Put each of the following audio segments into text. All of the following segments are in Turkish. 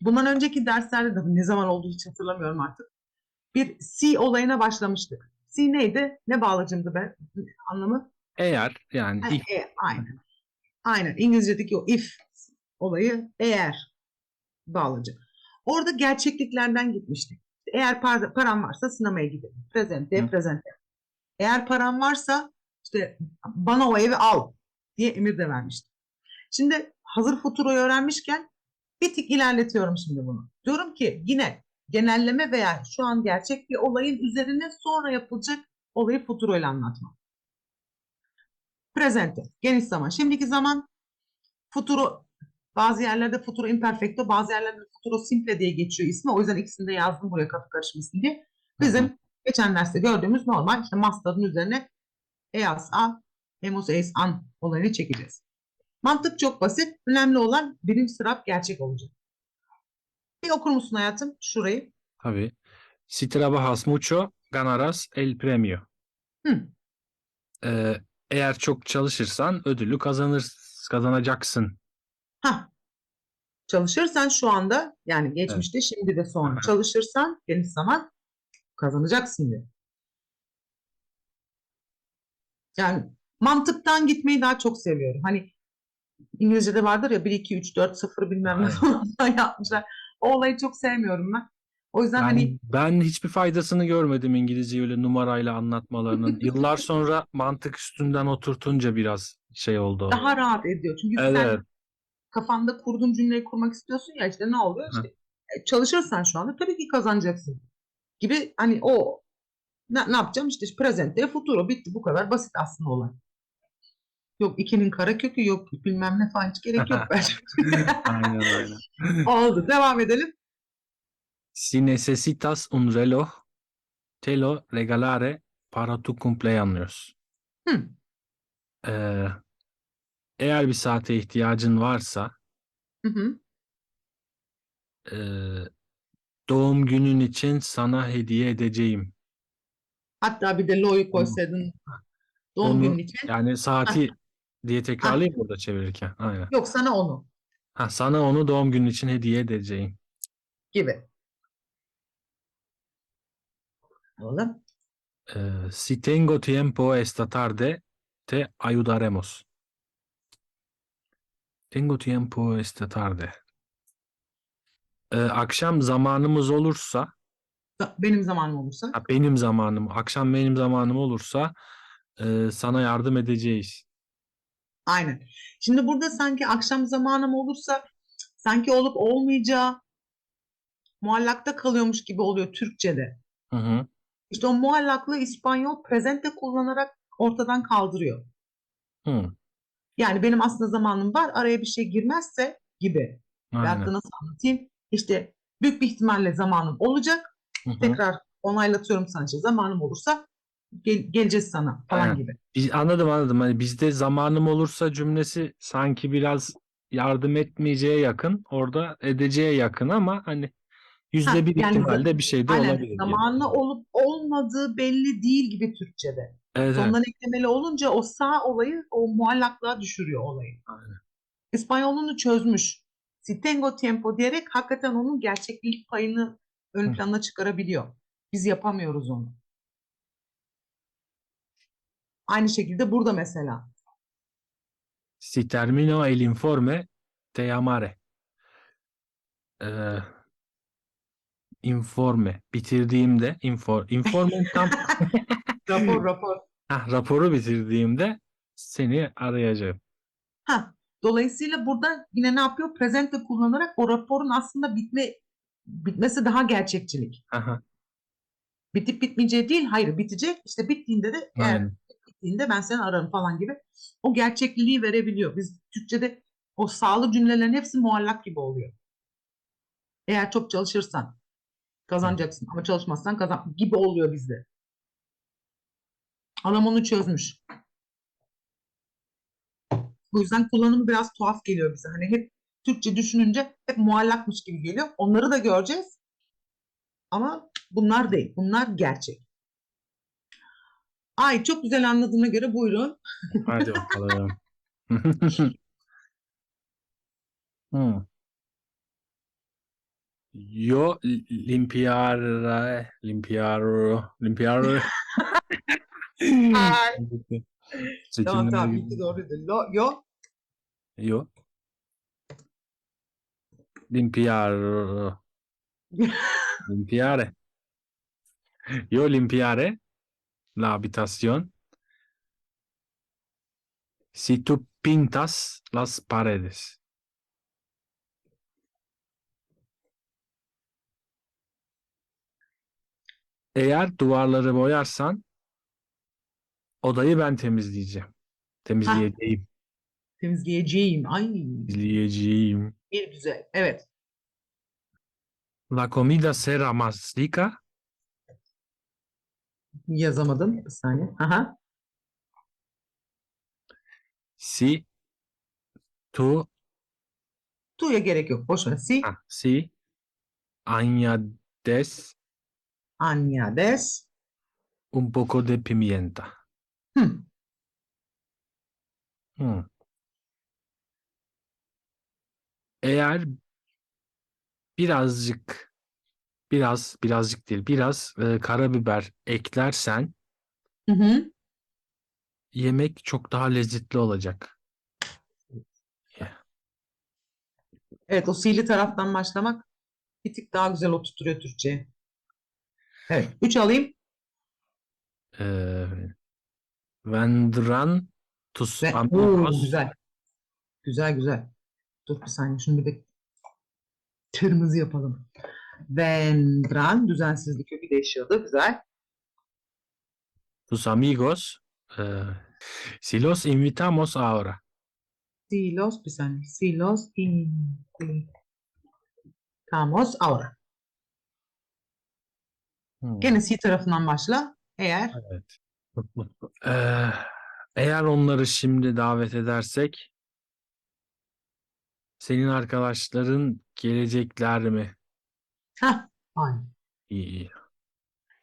Bundan önceki derslerde de ne zaman olduğu hiç hatırlamıyorum artık. Bir C olayına başlamıştık. C neydi? Ne bağlacımdı be? Anlamı? Eğer yani Ha, if e, aynen. Aynen. İngilizce'deki o if olayı eğer bağlacı. Orada gerçekliklerden gitmiştik. Eğer par param varsa sinemaya gidelim. Presente, Hı. presente. Eğer param varsa işte bana o evi al diye emir de vermiştim. Şimdi hazır futuroyu öğrenmişken bir tık ilerletiyorum şimdi bunu. Diyorum ki yine genelleme veya şu an gerçek bir olayın üzerine sonra yapılacak olayı futuroyla anlatma. Presente, geniş zaman. Şimdiki zaman futuro, bazı yerlerde futuro imperfecto, bazı yerlerde futuro simple diye geçiyor ismi. O yüzden ikisini de yazdım buraya kafa karışmasın diye. Bizim geçen derste gördüğümüz normal işte master'ın üzerine eas a, emus eis an olayını çekeceğiz. Mantık çok basit. Önemli olan birinci sıra gerçek olacak. Bir okur musun hayatım şurayı? tabii. Si trabajas mucho, ganarás el premio. Hı. Ee, eğer çok çalışırsan ödülü kazanır, kazanacaksın. Hah. Çalışırsan şu anda yani geçmişte şimdi de sonra Aha. çalışırsan geniş zaman kazanacaksın diyor. Yani mantıktan gitmeyi daha çok seviyorum. Hani İngilizce'de vardır ya 1 2 3 4 0 bilmem ne falan yapmışlar. O olayı çok sevmiyorum ben. O yüzden Ben, hani ben hiçbir faydasını görmedim İngilizceyi öyle numarayla anlatmalarının. Yıllar sonra mantık üstünden oturtunca biraz şey oldu. daha rahat ediyor. Çünkü sen Evet. kafanda kurduğun cümleyi kurmak istiyorsun ya işte ne oluyor? İşte e, çalışırsan şu anda tabii ki kazanacaksın. Gibi hani o ne, ne yapacağım işte presente futuro bitti bu kadar basit aslında olay. Yok ikinin kara kökü yok bilmem ne falan hiç gerek yok bence. Aynen aynen. Oldu devam edelim. Si necesitas un reloj, te lo regalaré para tu cumpleaños. Ee, eğer bir saate ihtiyacın varsa Hı hı. e, doğum günün için sana hediye edeceğim. Hatta bir de lo'yu koysaydın doğum Onu- günün için. Yani saati diye tekrarlayayım burada çevirirken. Aynen. Yok sana onu Ha, sana onu doğum günün için hediye edeceğim. gibi. Oğlum. Ee, si tengo tiempo esta tarde, te ayudaremos. Tengo tiempo esta tarde. Ee, akşam zamanımız olursa, Benim zamanım olursa. ha, benim zamanım, akşam benim zamanım olursa e, sana yardım edeceğiz. Aynen. Şimdi burada sanki akşam zamanım olursa sanki olup olmayacağı muallakta kalıyormuş gibi oluyor Türkçe'de. Hı hı. İşte o muallaklığı İspanyol presente kullanarak ortadan kaldırıyor. Hı. Yani benim aslında zamanım var araya bir şey girmezse gibi. Aynen. da nasıl anlatayım? İşte büyük bir ihtimalle zamanım olacak. Hı hı. Tekrar onaylatıyorum sana işte zamanım olursa gel- geleceğiz sana falan gibi. Biz- Anladım anladım. Hani bizde zamanım olursa cümlesi sanki biraz yardım etmeyeceğe yakın, orada edeceğe yakın ama hani yüzde bir yani ihtimalle bir şey de Aynen olabilir. zamanlı olup olmadığı belli değil gibi Türkçe'de. Evet, evet. Sondan eklemeli olunca o sağ olayı o muallaklığa düşürüyor olayı. Aynen. İspanyolunu çözmüş. Si tengo tiempo diyerek hakikaten onun gerçeklik payını ön plana çıkarabiliyor. Biz yapamıyoruz onu. Aynı şekilde burada mesela. Si termino el informe, te llamaré. Ee, informe. Bitirdiğimde, infor, informe tam Rapor rapor. Hah, raporu bitirdiğimde seni arayacağım. Ha, dolayısıyla burada yine ne yapıyor? Presente kullanarak o raporun aslında bitme bitmesi daha gerçekçilik. Aha, Bitip bitmeyeceği değil, hayır bitecek. İşte bittiğinde de eğer aynen. bittiğinde ben seni ararım falan gibi. O gerçekliliği verebiliyor. Biz Türkçede o sağlı cümlelerin hepsi muallak gibi oluyor. Eğer çok çalışırsan kazanacaksın ama çalışmazsan kazan gibi oluyor bizde. Adam onu çözmüş. Bu yüzden kullanımı biraz tuhaf geliyor bize. Hani hep Türkçe düşününce hep muallakmış gibi geliyor. Onları da göreceğiz. Ama bunlar değil. Bunlar gerçek. Ay çok güzel anladığına göre buyurun. Hadi bakalım. Hmm. Yo limpiare, limpiaro, limpiare. Ay. Tamam tamam bitti doğruydu. Lo, yo. Yo. Limpiare. Limpiare. Yo limpiare la habitación. Si tú pintas las paredes. Eğer duvarları boyarsan odayı ben temizleyeceğim. Temizleyeceğim. Temizleyeceğim. Ay Temizleyeceğim. bir güzel. Evet. La comida será más rica Yazamadım. Bir saniye. Aha. si tú Tu'ya gerek yok. Boş ver. Si ah, si añades añades. un poco de pimienta. Hı. Hmm. Eğer birazcık biraz birazcık değil biraz e, karabiber eklersen Hı hı. yemek çok daha lezzetli olacak. Evet o sihirli taraftan başlamak bir tık daha güzel oturtuyor Türkçe'ye. Evet. Üç alayım. Ee, vendrán tus Ve, Oo, amigos güzel. Güzel güzel. Dur bir saniye. Şunu bir de kırmızı yapalım. Vendrán düzensizlik kökü değişiyordu. Güzel. tus amigos eh, si los invitamos ahora. Silos bir saniye. Silos invitamos ahora. Hmm. Gene si tarafından başla. Eğer Evet. Ee, eğer onları şimdi davet edersek senin arkadaşların gelecekler mi? Heh, aynen. İyi iyi.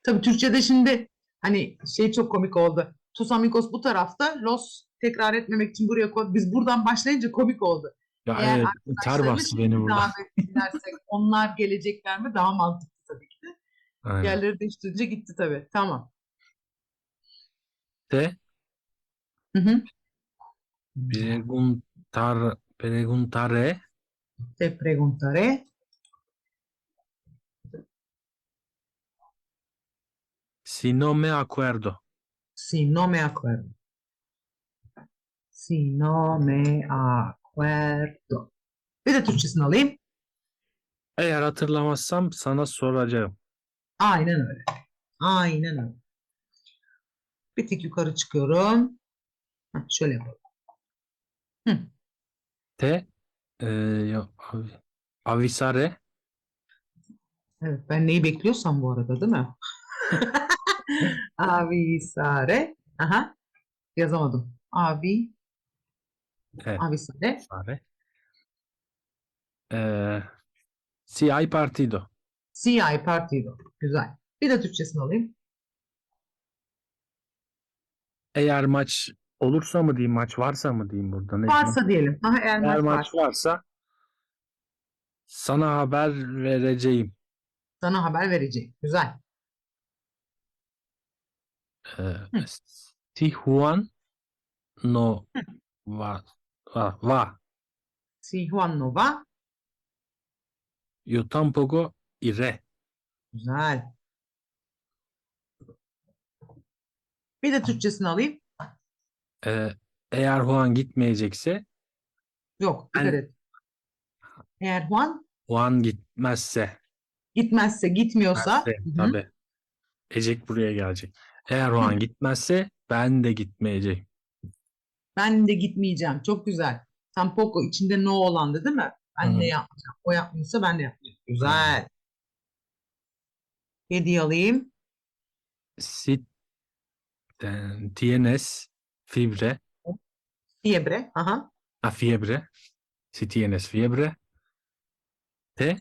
Tabii Türkçe'de şimdi hani şey çok komik oldu. Tus amigos bu tarafta, los tekrar etmemek için buraya koy. Biz buradan başlayınca komik oldu. Ya Eğer evet ter bastı beni burada. davet edersek onlar gelecekler mi? Daha mantıklı tabii ki de. Aynen. Yerleri değiştirince gitti tabii. Tamam. Te Hı hı. preguntar, preguntaré Te preguntaré. Si no me acuerdo. Si no me acuerdo. Si no me acuerdo. Bir de Türkçesini alayım. Eğer hatırlamazsam sana soracağım. Aynen öyle. Aynen öyle. Bir tık yukarı çıkıyorum. Heh, şöyle yapalım. Te eh, yo, avi- avisaré Evet, ben neyi bekliyorsam bu arada değil mi? Avisare. Aha. Yazamadım. Abi, eh, avisare. Eh, si hay partido. CI partido. Güzel. Bir de Türkçesini alayım. Eğer maç olursa mı diyeyim, maç varsa mı diyeyim burada? Ne diyeyim? Varsa diyelim. Aha, eğer Eğer maç maç varsa varsa sana haber vereceğim. sana haber vereceğim. Güzel. Ee, si Juan no va, va, va, Si Juan no va. yo tampoco iré. Güzel. Bir de Türkçesini alayım. Ee, eğer Juan gitmeyecekse, Yok, dikkat et. Eğer Juan Juan gitmezse, gitmezse, gitmiyorsa gitmezse Hı hı. tabii. Ecek buraya gelecek. Eğer Juan gitmezse ben de gitmeyeceğim. ben de gitmeyeceğim. Çok güzel. Tampoco içinde no olandı değil mi? Ben Hı de yapmayacağım. O yapmıyorsa ben de yapmayacağım. Güzel. Hediye alayım. Si eh, tienes fiebre, Fiebre. Aha. a fiebre, si tienes fiebre, te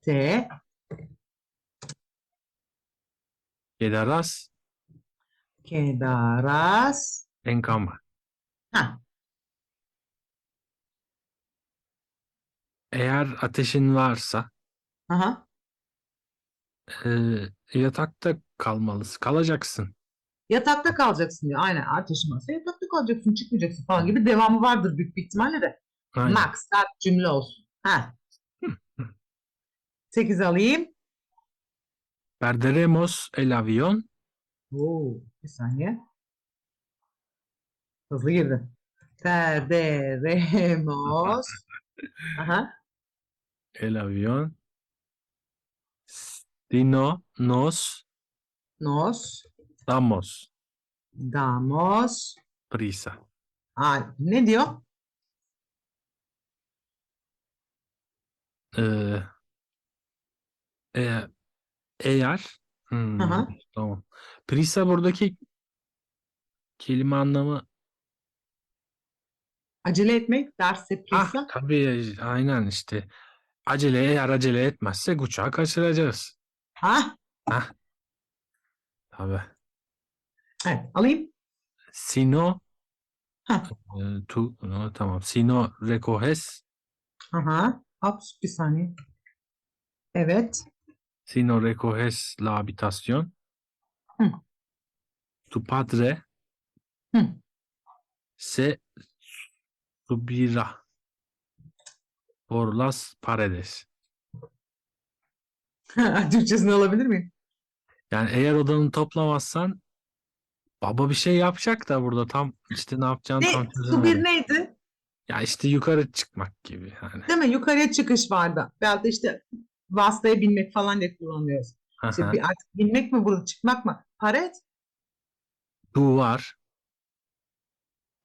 Te quedarás quedarás. en cama. Ha. Eğer ateşin varsa Aha. Ee, yatakta kalmalısın. Kalacaksın. Yatakta kalacaksın diyor. Aynen ağır taşıması. Yatakta kalacaksın, çıkmayacaksın falan gibi devamı vardır büyük bir ihtimalle de. Aynen. Max start cümle olsun. Ha. 8 alayım. Perderemos el avión. Oo, bir saniye. Hızlı girdim. Perderemos. Aha. El avión. Si no nos Nos damos damos. prisa. Ay, ne diyor? Ee, eğer, eğer Hmm, Aha. tamam. Prisa buradaki kelime anlamı Acele etmek derse ah prisa. tabii aynen işte acele eğer acele etmezsek uçağı kaçıracağız. Ha? Tabii. Evet, alayım. Si no Heh. e, tu no, tamam. Si no recoges Aha. Ups, bir saniye. Evet. Si no recoges la habitación Hı. tu padre Hı. se subirá por las paredes. Türkçesini alabilir miyim? Yani eğer odanı toplamazsan baba bir şey yapacak da burada tam işte ne yapacağını Ne? tam Su bir çözemedim. neydi? Ya işte yukarı çıkmak gibi yani. Değil mi? Yukarıya çıkış vardı. Veyahut da işte vasıtaya binmek falan diye kullanıyoruz. İşte bir, artık binmek mi burada çıkmak mı? Paret Duvar.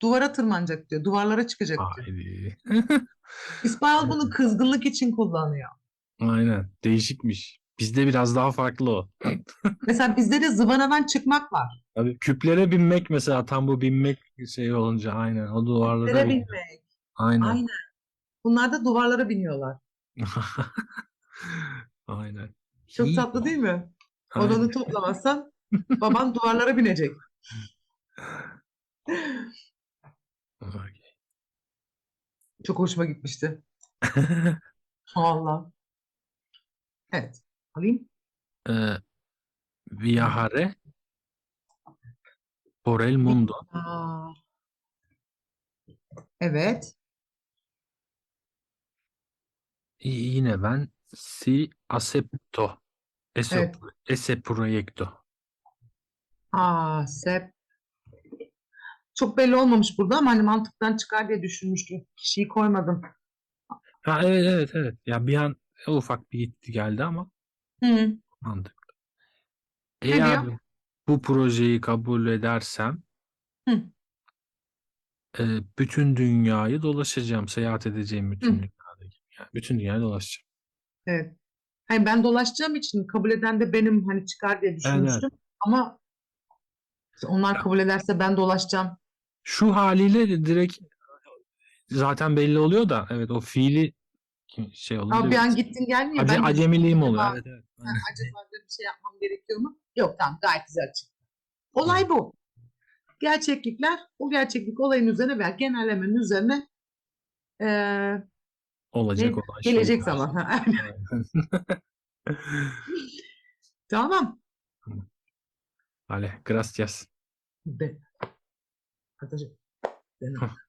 duvara tırmanacak diyor. Duvarlara çıkacak diyor. Haydi. İspanyol bunu kızgınlık için kullanıyor. Aynen. Değişikmiş. Bizde biraz daha farklı o. Mesela bizde de zıvanadan çıkmak var. Tabii küplere binmek mesela tam bu binmek şey olunca aynen o duvarlara bin- binmek. Aynen. Aynen. Bunlar da duvarlara biniyorlar. Aynen. Çok Hi- tatlı değil mi? Aynen. Odanı toplamazsan baban duvarlara binecek. Çok hoşuma gitmişti. Allah. Evet. Alayım. Ee, viajare por el mundo. Aa. Evet. Y- yine ben si acepto ese, Evet. ese proyecto. Aa, sep. Çok belli olmamış burada ama hani mantıktan çıkar diye düşünmüştüm. Kişiyi koymadım. Ha evet evet evet. Ya bir an ufak bir gitti geldi ama Hı. mantıklı. Eğer bu projeyi kabul edersem Hı. e, bütün dünyayı dolaşacağım. Seyahat edeceğim bütün Hı. dünyada. Yani bütün dünyayı dolaşacağım. Evet. Hani ben dolaşacağım için kabul eden de benim hani çıkar diye düşünmüştüm. Ama işte onlar kabul ederse ben dolaşacağım. Şu haliyle direkt zaten belli oluyor da evet o fiili şey olunca Ama bir an gittin geldin ya ace- ben acemiliğim oluyor. Evet evet. Ha, acaba bir şey yapmam gerekiyor mu? Yok tamam gayet güzel çıktı. Olay bu. Gerçeklikler o gerçeklik olayın üzerine veya genellemenin üzerine eee, Olacak olan şey. gelecek zaman. Ha, tamam. Vale, gracias. Arkadaşım. de-